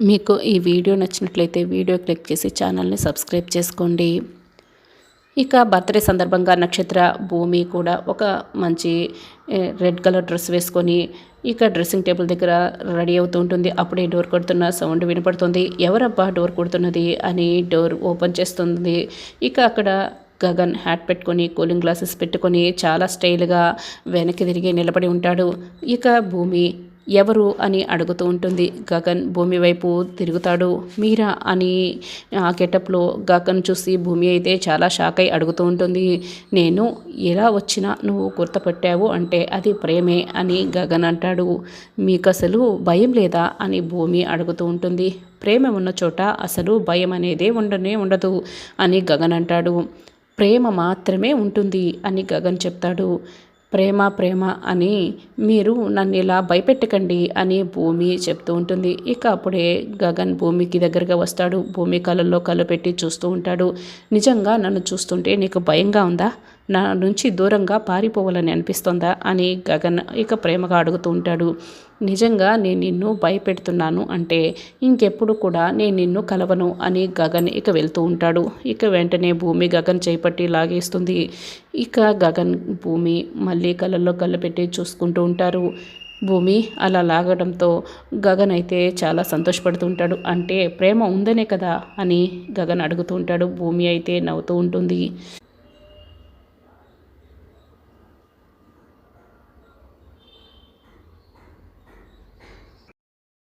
మీకు ఈ వీడియో నచ్చినట్లయితే వీడియో క్లిక్ చేసి ఛానల్ని సబ్స్క్రైబ్ చేసుకోండి. ఇక బర్త్డే సందర్భంగా నక్షత్ర భూమి కూడా ఒక మంచి రెడ్ కలర్ డ్రెస్ వేసుకొని ఇక డ్రెస్సింగ్ టేబుల్ దగ్గర రెడీ అవుతూ ఉంటుంది. అప్పుడే డోర్ కొడుతున్న సౌండ్ వినపడుతుంది. ఎవరబ్బా డోర్ కొడుతున్నది అని డోర్ ఓపెన్ చేస్తుంది. ఇక అక్కడ గగన్ హ్యాట్ పెట్టుకొని కూలింగ్ గ్లాసెస్ పెట్టుకొని చాలా స్టైల్గా వెనక్కి తిరిగి నిలబడి ఉంటాడు. ఇక భూమి ఎవరు అని అడుగుతూ ఉంటుంది. గగన్ భూమి వైపు తిరుగుతాడు. మీరా అని ఆ గెటప్లో గగన్ చూసి భూమి అయితే చాలా షాక్ అయి అడుగుతూ ఉంటుంది. నేను ఎలా వచ్చినా నువ్వు గుర్తుపట్టావు అంటే అది ప్రేమే అని గగన్ అంటాడు. మీకు అసలు భయం లేదా అని భూమి అడుగుతూ ఉంటుంది. ప్రేమ ఉన్న చోట అసలు భయం అనేదే ఉండనే ఉండదు అని గగన్ అంటాడు. ప్రేమ మాత్రమే ఉంటుంది అని గగన్ చెప్తాడు. ప్రేమ ప్రేమ అని మీరు నన్ను ఇలా భయపెట్టకండి అని భూమి చెప్తూ ఉంటుంది. ఇక అప్పుడే గగన్ భూమికి దగ్గరగా వస్తాడు. భూమి కళ్ళల్లో కళ్ళు పెట్టి చూస్తూ ఉంటాడు. నిజంగా నన్ను చూస్తుంటే నీకు భయంగా ఉందా? నా నుంచి దూరంగా పారిపోవాలని అనిపిస్తుందా అని గగన్ ఇక ప్రేమగా అడుగుతూ ఉంటాడు. నిజంగా నేను నిన్ను భయపెడుతున్నాను అంటే ఇంకెప్పుడు కూడా నేను నిన్ను కలవను అని గగన్ ఇక వెళ్తూ ఉంటాడు. ఇక వెంటనే భూమి గగన్ చేపట్టి లాగేస్తుంది. ఇక గగన్ భూమి మళ్ళీ కళ్ళల్లో కళ్ళు పెట్టి చూసుకుంటూ ఉంటారు. భూమి అలా లాగడంతో గగన్ అయితే చాలా సంతోషపడుతూ ఉంటాడు. అంటే ప్రేమ ఉందనే కదా అని గగన్ అడుగుతూ ఉంటాడు. భూమి అయితే నవ్వుతూ ఉంటుంది.